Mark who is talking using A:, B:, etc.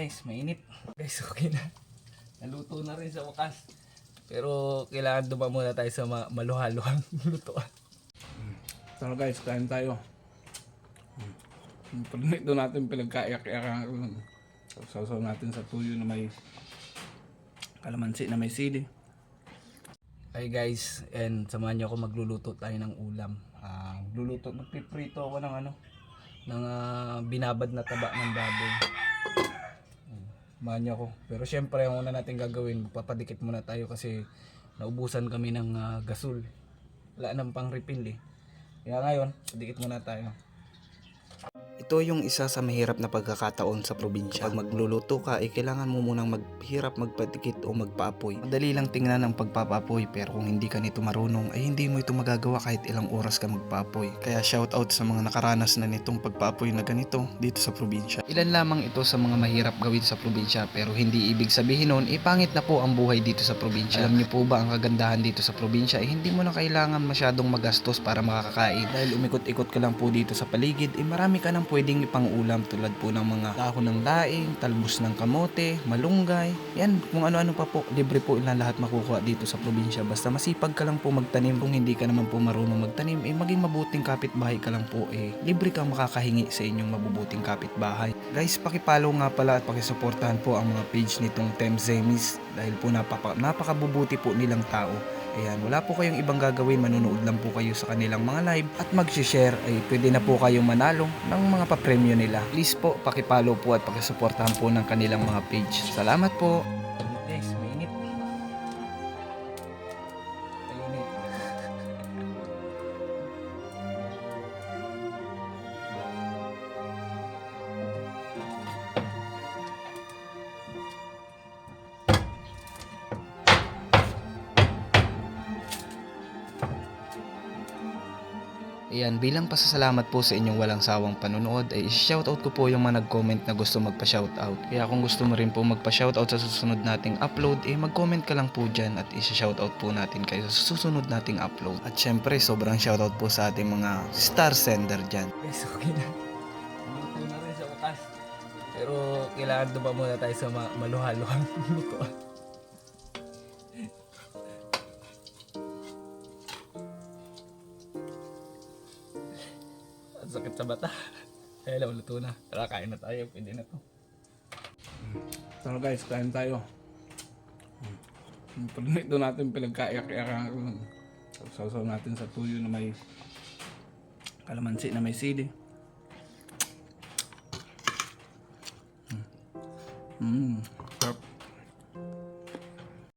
A: guys, mainit. Guys, okay na. Naluto na rin sa wakas. Pero kailangan duma muna tayo sa ma- maluhaluhang lutuan.
B: So guys, kain tayo. Hmm. Pag doon natin pinagkaiyak-iyakan. Sausaw natin sa tuyo na may kalamansi na may sili.
A: Hi guys, and samahan niyo ako magluluto tayo ng ulam. Ah, magluluto, magpiprito ako ng ano, ng ah, binabad na taba ng baboy. Niyo ako. Pero syempre, ang una natin gagawin, papadikit muna tayo kasi naubusan kami ng ah, gasol. Wala nang pang refill eh. Kaya ngayon, padikit muna tayo.
C: Ito yung isa sa mahirap na pagkakataon sa probinsya. Pag magluluto ka, eh, kailangan mo munang maghirap magpadikit o magpaapoy. Madali lang tingnan ang pagpapaapoy pero kung hindi ka nito marunong ay hindi mo ito magagawa kahit ilang oras ka magpaapoy. Kaya shout out sa mga nakaranas na nitong pagpaapoy na ganito dito sa probinsya. Ilan lamang ito sa mga mahirap gawin sa probinsya pero hindi ibig sabihin nun, ipangit na po ang buhay dito sa probinsya. Alam niyo po ba ang kagandahan dito sa probinsya ay hindi mo na kailangan masyadong magastos para makakakain. Dahil umikot-ikot ka lang po dito sa paligid, eh marami ka nang pwedeng ipang-ulam tulad po ng mga dahon ng daing, talbos ng kamote, malunggay. Yan, kung ano-ano pa po. Libre po ilan lahat makukuha dito sa probinsya. Basta masipag ka lang po magtanim. Kung hindi ka naman po marunong magtanim, eh maging mabuting kapitbahay ka lang po eh. Libre kang makakahingi sa inyong mabubuting kapitbahay. Guys, pakipalo nga pala at pakisuportahan po ang mga page nitong Tem Zemis dahil po napaka, napakabubuti po nilang tao. Ayan, wala po kayong ibang gagawin, manonood lang po kayo sa kanilang mga live at mag-share ay pwede na po kayong manalo ng mga papremyo nila. Please po, pakipalo po at pakisuportahan po ng kanilang mga page. Salamat po! Ayan, bilang pasasalamat po sa inyong walang sawang panonood, ay shoutout ko po yung mga nag-comment na gusto magpa-shoutout. Kaya kung gusto mo rin po magpa-shoutout sa susunod nating upload, eh mag-comment ka lang po dyan at isa-shoutout po natin kayo sa susunod nating upload. At syempre, sobrang shoutout po sa ating mga star sender dyan.
A: Guys, okay na. Pero kailangan duma muna tayo sa ma- maluhaluhang lutuan. Ang sakit sa bata. Hello, luto na. Tara, kain na tayo. Pwede na to.
B: So guys, kain tayo. Hmm. Pag doon natin pinagkaiyak-iyakan. Sausaw natin sa tuyo na may kalamansi na may sili. Hmm. Mm.